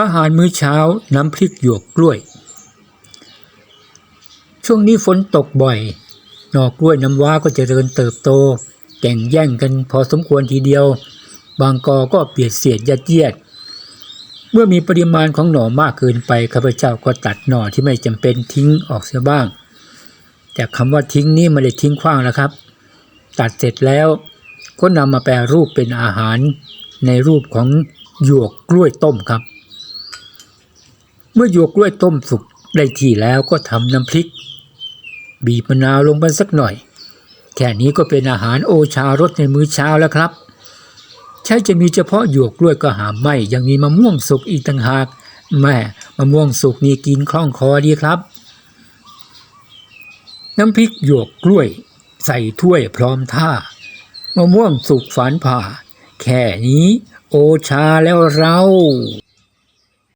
อาหารมื้อเช้าน้ำพริกหยวกกล้วย ช่วงนี้ฝนตกบ่อย หน่อกล้วยน้ำว้าก็เจริญเติบโต แก่งแย่งกันพอสมควรทีเดียว บางกอก็เปียดเสียดยัดเยียด เมื่อมีปริมาณของหน่อมากเกินไปข้าพเจ้าก็ตัดหน่อที่ไม่จำเป็นทิ้งออกเสียบ้าง แต่คำว่าทิ้งนี่ไม่ได้ทิ้งขว้างแล้วครับ ตัดเสร็จแล้วก็นำมาแปรรูปเป็นอาหารในรูปของหยวกกล้วยต้มครับ เมื่อหยวกกล้วยต้มสุกได้ที่แล้วก็ทำน้ำพริก บีบมะนาวลงไปสักหน่อย แค่นี้ก็เป็นอาหารโอชารสในมื้อเช้าแล้วครับ ใช่จะมีเฉพาะหยวกกล้วยก็หามไม่ ยังมีมะม่วงสุกอีกต่างหาก แม่มะม่วงสุกนี่กินคล่องคอดีครับ น้ำพริกหยวกกล้วย ใส่ถ้วยพร้อมท่ามะม่วงสุกฝานผ่า แค่นี้โอชาแล้วเรา